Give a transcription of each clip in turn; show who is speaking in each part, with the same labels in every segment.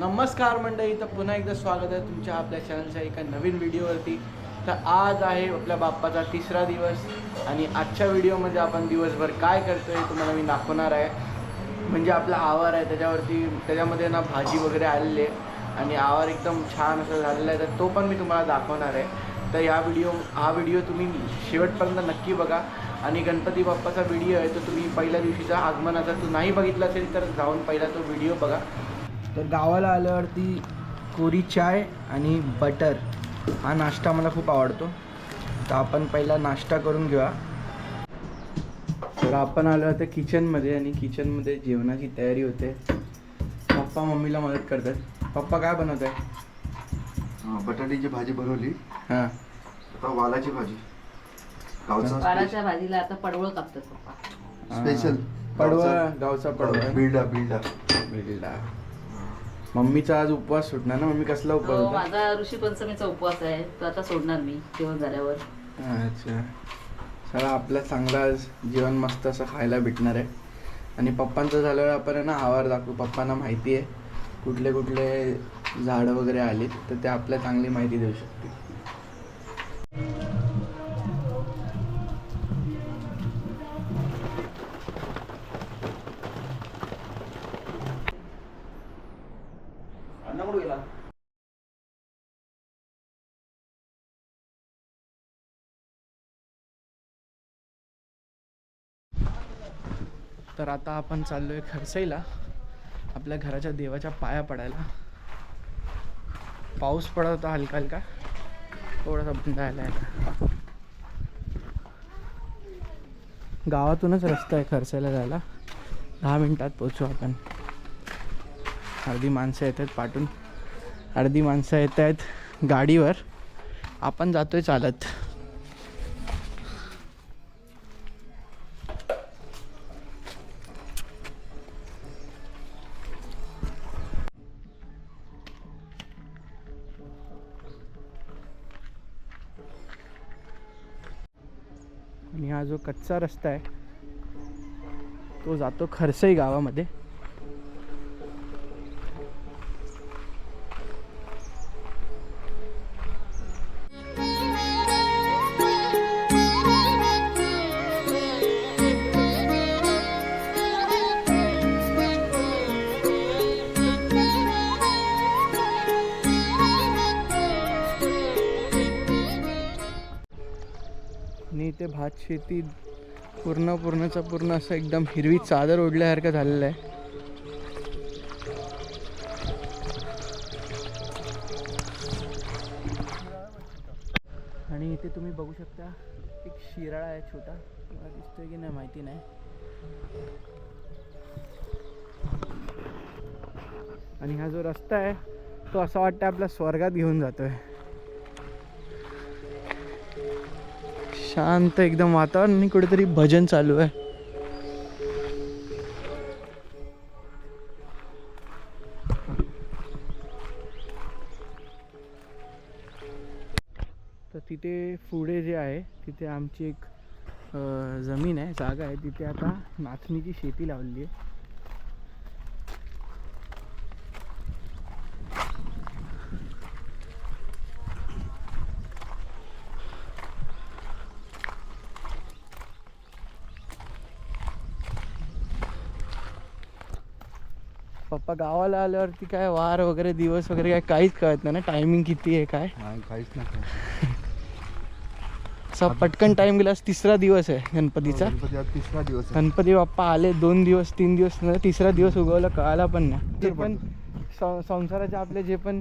Speaker 1: नमस्कार मंडळी तर पुन्हा एकदा स्वागत आहे तुमच्या आपल्या चॅनलच्या एका नवीन व्हिडिओवरती तर आज आहे आपल्या बाप्पाचा तिसरा दिवस आणि आजच्या व्हिडिओमध्ये आपण दिवसभर काय करतो आहे तुम्हाला मी दाखवणार आहे. म्हणजे आपला आवार आहे त्याच्यावरती त्याच्यामध्ये ना भाजी वगैरे आलेली आहे आणि आवार एकदम छान असं झालेला आहे तर तो पण मी तुम्हाला दाखवणार आहे. तर या व्हिडिओ हा व्हिडिओ तुम्ही शेवटपर्यंत नक्की बघा. आणि गणपती बाप्पाचा व्हिडिओ आहे तो तुम्ही पहिल्या दिवशीचा आगमनाचा तू नाही बघितला असेल तर जाऊन पहिला तो व्हिडिओ बघा. तर गावाला आल्यावरती कोरी चाय आणि बटर हा नाश्ता मला खूप आवडतो. तर आपण पहिला नाश्ता करून घेऊया. तर आपण आलो होतो किचनमध्ये आणि किचनमध्ये जेवणाची तयारी होते. पप्पा मम्मीला मदत करतात. पप्पा काय बनवत आहे
Speaker 2: हा, बटाट्याची भाजी बनवली.
Speaker 1: हां.
Speaker 2: आता वालाची भाजी. गावचा
Speaker 3: पाडाच्या भाजीला आता पडवळ कापतात पप्पा.
Speaker 2: स्पेशल
Speaker 1: पडवळ गावचा पडवळ.
Speaker 2: बिल्डा बिल्डा.
Speaker 1: बिल्डा. मम्मीचा आज उपवास सुटणार ना? मम्मी कसला उपवास
Speaker 3: तो
Speaker 1: होता?
Speaker 3: माझा ऋषी पंचमीचा उपवास आहे. तो आता सोडणार मी जेवण झाल्यावर.
Speaker 1: अच्छा. चला आपलं चांगलं आज जेवण मस्त असं खायला भेटणार आहे. आणि पप्पांचं झाल्यावर आपण आहे ना आवार दाखवू. पप्पांना माहिती आहे. कुठले कुठले झाडं वगैरे आलीत तर ते आपल्याला चांगली माहिती देऊ शकतील. तर आता आपण चाललो आहे खरसईला आपल्या घराच्या देवाच्या पाया पडायला. पाऊस पडत होता हलका हलका. थोडासा बंद आला आहे गावातूनच रस्ता आहे खरसायला जायला. दहा मिनटात पोचू आपण. अर्धी माणसं येत आहेत पाठून. अर्धी माणसं येत आहेत गाडीवर. आपण जातो आहे चालत. आणि हा जो कच्चा रस्ता आहे तो जातो खरसई गावामध्ये. भात शेती पूर्ण पूर्णचा पूर्ण असं एकदम हिरवी चादर ओढल्यासारखं झालेलं आहे. आणि इथे तुम्ही बघू शकता एक शिराळा आहे छोटा. तुम्हाला दिसतोय की नाही माहिती नाही. आणि हा जो रस्ता आहे तो असा वाटतं आपला स्वर्गात घेऊन जातोय. शांत एकदम वातावरण आणि कुठेतरी भजन चालू आहे. तर तिथे पुढे जे आहे तिथे आमची एक जमीन आहे जागा आहे. तिथे आता नाचणीची शेती लावलेली आहे. गावाला आल्यावरती काय वार वगैरे दिवस वगैरे काय काहीच कळत नाही ना. टायमिंग किती आहे काय?
Speaker 2: नाही काहीच नाही
Speaker 1: असा पटकन टाइम गेला तिसरा दिवस आहे गणपतीचा.
Speaker 2: गणपती आज तिसरा दिवस
Speaker 1: गणपती बाप्पा आले दोन दिवस तीन दिवस तिसरा दिवस उगवला कळाला पण नाही. जे पण संसाराचे आपले जे पण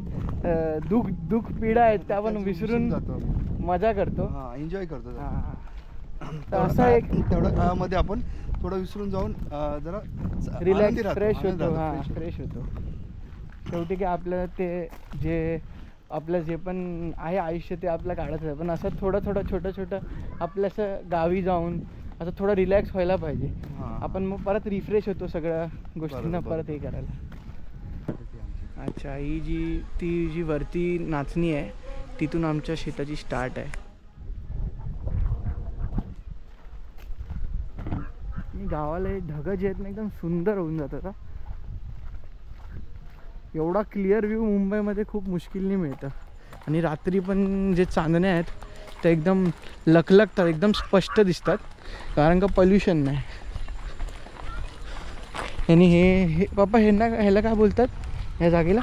Speaker 1: दुःख दुःख पीडा आहेत त्या पण विसरून
Speaker 2: जातो
Speaker 1: मजा करतो.
Speaker 2: हा एन्जॉय करतो.
Speaker 1: हा. असा एक
Speaker 2: तेवढ्या काळामध्ये आपण थोडं विसरून जाऊन अं, जरा आनंदी
Speaker 1: रिलॅक्स
Speaker 2: राहतो,
Speaker 1: फ्रेश
Speaker 2: आनंदी
Speaker 1: होतो
Speaker 2: राहतो,
Speaker 1: हा
Speaker 2: fresh.
Speaker 1: फ्रेश होतो शेवटी की आपलं ते जे आपलं जे पण आहे आयुष्य ते आपलं काढत आहे पण असं थोडं थोडं छोटं छोटं आपलं असं गावी जाऊन असं थोडं रिलॅक्स व्हायला पाहिजे
Speaker 2: हा.
Speaker 1: आपण मग परत रिफ्रेश होतो सगळ्या गोष्टींना
Speaker 2: बरोबर,
Speaker 1: परत हे. करायला. अच्छा ही जी ती जी वरती नाचणी आहे तिथून आमच्या शेताची स्टार्ट आहे गावाला हे ढगं जे आहेत ना एकदम सुंदर होऊन जातात हा. एवढा क्लिअर व्ह्यू मुंबईमध्ये खूप मुश्किलने मिळतं. आणि रात्री पण जे चांदण्या आहेत ते एकदम लखलखतात एकदम स्पष्ट दिसतात कारण का पॉल्युशन नाही. आणि हे हे पप्पा ह्यांना ह्याला काय बोलतात? या जागेला?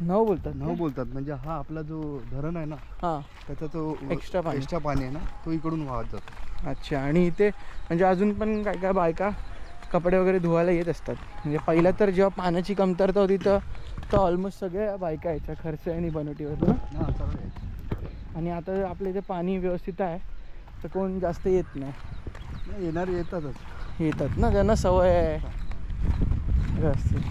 Speaker 1: नव बोलतात
Speaker 2: नऊ बोलतात. म्हणजे हा आपला जो धरण आहे ना
Speaker 1: हां.
Speaker 2: त्याचा तो
Speaker 1: Extra पाणी.
Speaker 2: एक्स्ट्रा पाणी आहे ना तो इकडून वाहत जातो.
Speaker 1: अच्छा. आणि इथे म्हणजे अजून पण काय काय बायका कपडे वगैरे धुवायला येत असतात. म्हणजे पहिला तर जेव्हा पाण्याची कमतरता होती तर तर ऑलमोस्ट सगळ्या बायका यायच्या खर्च आणि बनवटीवर
Speaker 2: हा.
Speaker 1: आणि आता आपल्या इथे पाणी व्यवस्थित आहे तर कोण जास्त येत नाही.
Speaker 2: येणारे येतातच.
Speaker 1: येतात ना त्यांना सवय आहे. व्यवस्थित.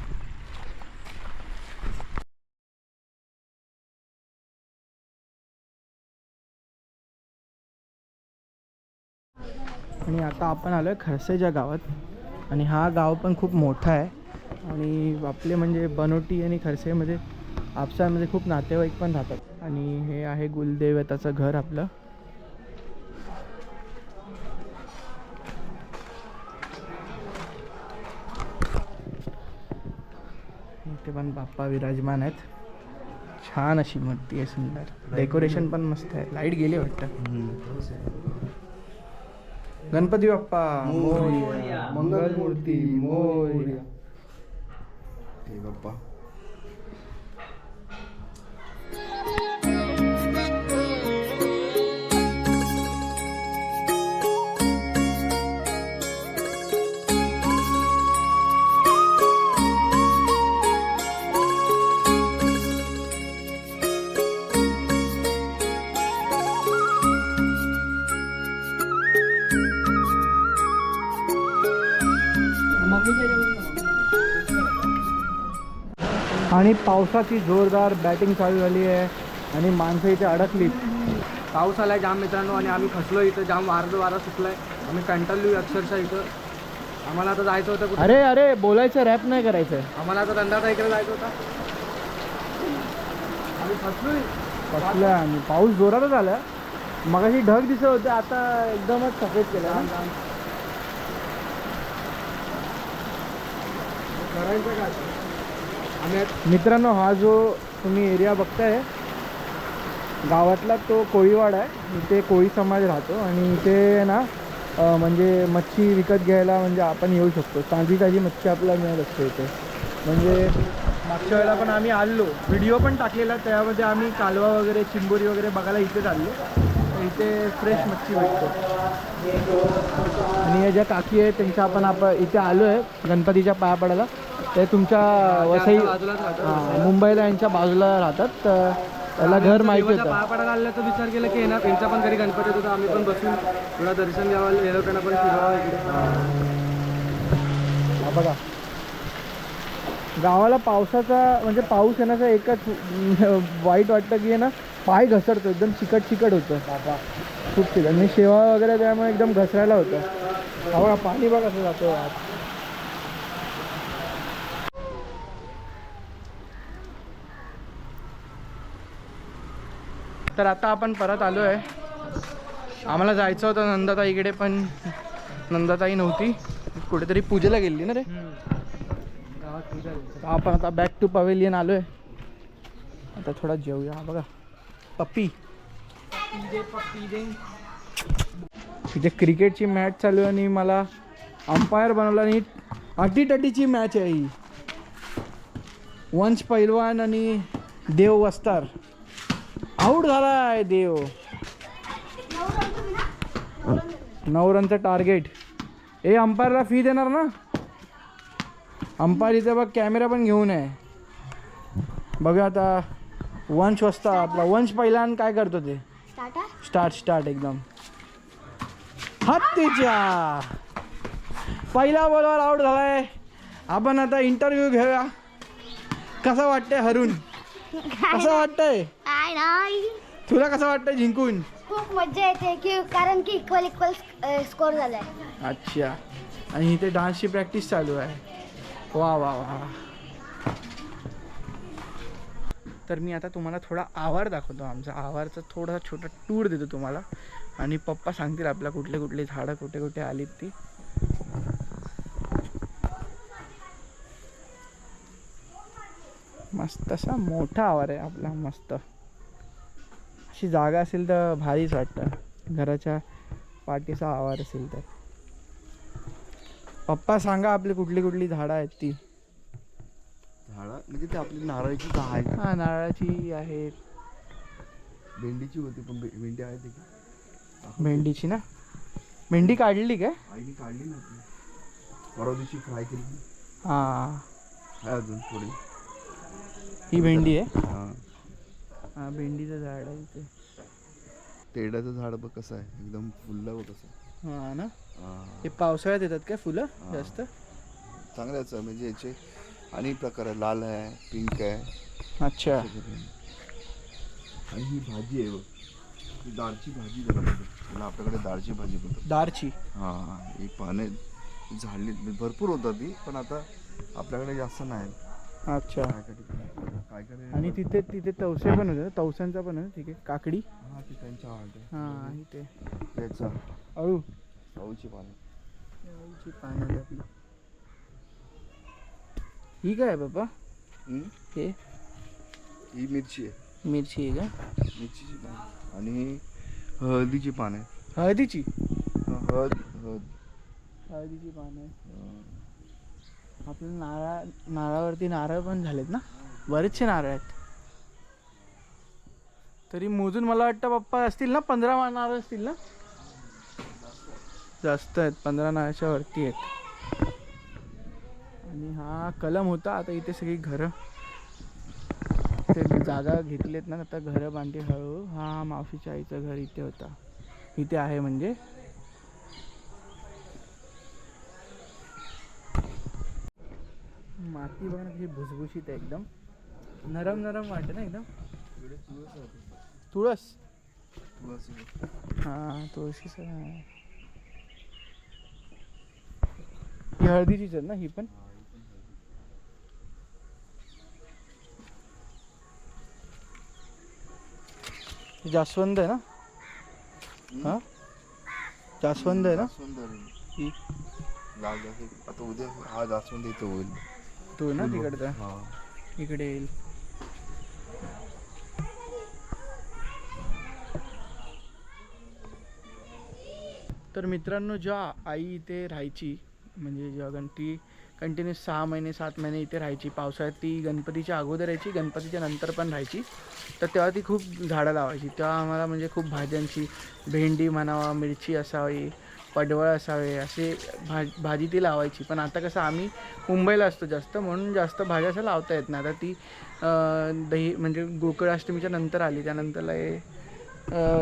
Speaker 1: आणि आता आपण आलो आहे खरसेच्या गावात. आणि हा गाव पण खूप मोठा आहे. आणि आपले म्हणजे बनोटी आणि खरसेमध्ये आपसामध्ये खूप नातेवाईक पण राहतात. आणि हे आहे गुलदेवताचं घर आपलं. इथे पण बाप्पा विराजमान आहेत. छान अशी मूर्ती आहे सुंदर. डेकोरेशन पण मस्त आहे. लाइट गेली वाटतं. गणपती बाप्पा मोरया मंगलमूर्ती मोरया.
Speaker 2: हे बाप्पा.
Speaker 1: आणि पावसाची जोरदार बॅटिंग चालू झाली आहे आणि माणसं इथे अडकलीत
Speaker 4: पाऊस आलाय जाम मित्रांनो आणि आम्ही फसलो इथं जाम वारं वारा सुटलाय. आम्ही कंटाळलो अक्षरशः इथं. आम्हाला आता जायचं होतं कुठं?
Speaker 1: अरे अरे बोलायचं रॅप नाही करायचं.
Speaker 4: आम्हाला आता दंडाचा इकडे जायचं होता. आम्ही फसलोय
Speaker 1: कसलं आणि पाऊस जोरातच आला मगाशी ढग दिसत होते आता एकदमच सफेद केलं ना.
Speaker 4: करायचं काय
Speaker 1: मित्रांनो हा जो तुम्ही एरिया बघताय गावातला तो कोळीवाडा आहे. इथे कोळी समाज राहतो आणि इथे ना म्हणजे मच्छी विकत घ्यायला म्हणजे आपण येऊ शकतो. ताजी ताजी मच्छी आपल्याला मिळत असते इथे. म्हणजे मागच्या वेळेला पण आम्ही आलो व्हिडिओ पण टाकलेला त्यामध्ये आम्ही कालवा वगैरे चिंबोरी वगैरे बघायला इथेच आलो. इथे फ्रेश मच्छी भेटते. आणि या ज्या काकी आहेत त्यांच्या आपण आपण इथे आलो आहे गणपतीच्या पाया पडायला ते तुमच्या वसई मुंबईला यांच्या बाजूला राहतात. तर त्याला घर माहिती होतं.
Speaker 4: पाया पडायला आलं तर विचार केला की येणार त्यांच्या पण घरी गणपती होता आम्ही पण बसून थोडा दर्शन घ्यावं हे लोकांना पण फिरावं
Speaker 1: बघा. गावाला पावसाचा म्हणजे पाऊस येण्याचा एकच वाईट वाटतं की आहे ना पाय घसरतो एकदम चिकट चिकट होतं. बाबा खूप चिकट. आणि शेवा वगैरे त्यामुळे एकदम घसरायला होतं. हा बघा पाणी बघा कसं जातो आत. तर आता आपण परत आलो आहे आम्हाला जायचं होतं नंदाताईकडे पण नंदाताई नव्हती. कुठेतरी पूजेला गेली ना रे? आपण आता बॅक टू पवेलियन आलो आहे आता थोडा जेवूया बघा. पप्पी। इथे क्रिकेटची मॅच चालू आहे आणि मला अंपायर बनवला आणि अटीटटीची मॅच आहे ही. वंश पैलवान आणि देव वस्तार. आऊट झालाय देव. नऊ रनचं टार्गेट ए अंपायरला फी देणार ना? अंपायर इथे बघ कॅमेरा पण घेऊन आहे बघा आता वंश वाजता आपला. वंश पहिला काय करतो ते? स्टार्ट स्टार्ट एकदम. हत्तीच्या. पहिला बॉलवर आउट झालाय. आपण आता इंटरव्ह्यू घेऊया. कसं वाटतंय हरून? कसं वाटतंय? तुला कसं वाटतंय जिंकून?
Speaker 5: खूप मजा येते की कारण की इक्वल इक्वल स्कोर झालाय.
Speaker 1: अच्छा. आणि इथे डान्सची प्रॅक्टिस चालू आहे. वा वा वा. तर मी आता तुम्हाला थोडा आवार दाखवतो आमचा. आवारचा थोडासा छोटा टूर देतो तुम्हाला. आणि पप्पा सांगतील आपल्या कुठले कुठले झाडं कुठे कुठे आलीत ती. मस्त असा मोठा आवार आहे आपला मस्त. अशी जागा असेल तर भारीच वाटतं. घराच्या पाठीचा आवार असेल तर. पप्पा सांगा आपली कुठली कुठली झाडं आहेत ती.
Speaker 2: म्हणजे ते आपली नारळाची आहे
Speaker 1: हा नारळाची आहेत
Speaker 2: भेंडीची होती पण भे- भेंडी आहे ते?
Speaker 1: भेंडीची ना? भेंडी काढली काय?
Speaker 2: आईने काढली ना ती. परवा दिवशी फ्राय केली
Speaker 1: हा.
Speaker 2: आहे अजून थोडी.
Speaker 1: ही भेंडी आहे?
Speaker 2: हां.
Speaker 1: हा भेंडीचं झाड आहे इथे.
Speaker 2: तेडाचं झाड बघ कसं आहे. एकदम फुललं बघ कसं
Speaker 1: हा ना?
Speaker 2: हां.
Speaker 1: हे पावसाळ्यात येतात काय फुलं. जास्त?
Speaker 2: चांगल्याच आहे म्हणजे याचे अनेक प्रकार आहे लाल आहे पिंक आहे.
Speaker 1: अच्छा.
Speaker 2: आणि ही भाजी आहे बघ ही भाजी. त्याला आपल्याकडे दाळची भाजी बोलतात
Speaker 1: दारची
Speaker 2: हां ही पाने झाडली भरपूर होतात ती पण आता आपल्याकडे जास्त नाही.
Speaker 1: अच्छा.
Speaker 2: काय काय ठिकाणी काय काय
Speaker 1: आणि तिथे तिथे तवसे पण होते ना? तवसांचा पण आहे ठीक आहे काकडी?
Speaker 2: हा ती त्यांच्या आवड आहे.
Speaker 1: हा इथे
Speaker 2: त्याचा.
Speaker 1: अळू?
Speaker 2: अळूची पाने.
Speaker 1: ही काय आहे बाबा? हे
Speaker 2: ही मिरची आहे
Speaker 1: मिरची आहे का
Speaker 2: मिरचीची पाने आणि हळदीची पाने
Speaker 1: हळदीची
Speaker 2: हळद हळद
Speaker 1: हळदीची पानं आहे आपल्या नारळ नारळावरती नारळ पण झालेत ना बरेचसे नारळ आहेत तरी मोजून मला वाटतं पप्पा असतील ना पंधरा नारळ असतील ना जास्त आहेत पंधरा नारळाच्या वरती आहेत आणि हा कलम होता आता इथे सगळी घरं. ते जागा घेतलेत ना आता घरं बांधली हळू. हा मावशीच्या आईचं घर इथे होता. इथे आहे म्हणजे. माती बघा ना कशी भुसभुशीत आहे एकदम. नरम नरम वाटते ना एकदम. तुळस.
Speaker 2: तुळस
Speaker 1: हा तुळशीच. ही हळदीचीच आहे ना ही पण ही जास्वंद आहे ना? हा? जास्वंद आहे ना?
Speaker 2: आहे.
Speaker 1: ही
Speaker 2: लाल जास्वंद. आता उद्या हा जास्वंद इथं होईल.
Speaker 1: तो ना तिकडचा?
Speaker 2: हा.
Speaker 1: इकडे येईल. तर मित्रांनो जेव्हा आई इथे राहायची म्हणजे जेव्हा गण ती कंटिन्यूस सहा महिने सात महिने इथे राहायची. पावसाळ्यात ती गणपतीच्या अगोदर यायची गणपतीच्या नंतर पण राहायची. तर तेव्हा ती खूप झाडं लावायची. तेव्हा आम्हाला म्हणजे खूप भाज्यांची भेंडी म्हणावा मिरची असावी पडवळ असावे असे भाज भाजी ती लावायची. पण आता कसं आम्ही मुंबईला असतो जास्त म्हणून जास्त भाज्या असं लावता येत नाही. आता ती दही म्हणजे गोकुळाष्टमीच्या नंतर आली. त्यानंतरला हे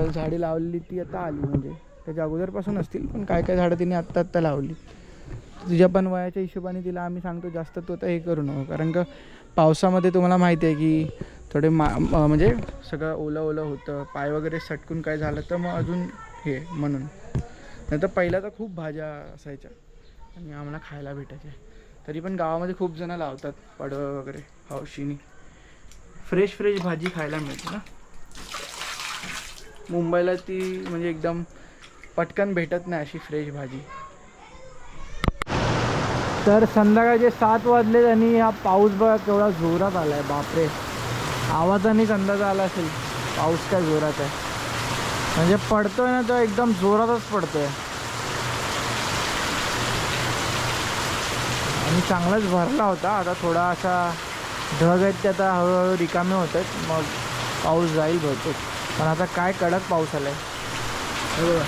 Speaker 1: झाडे लावलेली ती आता आली म्हणजे. त्याच्या अगोदरपासून असतील पण काय काय झाडं तिने आत्ता आत्ता लावली. तुझ्या पण वयाच्या हिशोबाने तिला आम्ही सांगतो जास्त तू आता हे करू नको. कारण का पावसामध्ये तुम्हाला माहिती आहे की थोडे मा म्हणजे सगळं ओलं ओलं होतं पाय वगैरे सटकून काय झालं तर मग अजून हे म्हणून. नाही तर पहिल्या तर खूप भाज्या असायच्या आणि आम्हाला खायला भेटायच्या तरी पण गावामध्ये खूप जणं लावतात पडवं वगैरे हौशीनी. फ्रेश फ्रेश भाजी खायला मिळते ना. मुंबईला ती म्हणजे एकदम पटकन भेटत नाही अशी फ्रेश भाजी. तर संध्याकाळचे सात वाजले आणि हा पाऊस बघा केवढा जोरात आला आहे बापरे आवाजानेच अंदाज आला असेल पाऊस काय जोरात आहे. म्हणजे पडतोय ना तो एकदम जोरातच पडतोय. आणि चांगलाच भरला होता आता थोडा असा ढग आहेत ते आता हळूहळू रिकामे होत आहेत मग पाऊस जाईल बहुतेक. पण आता काय कडक पाऊस आला आहे बरोबर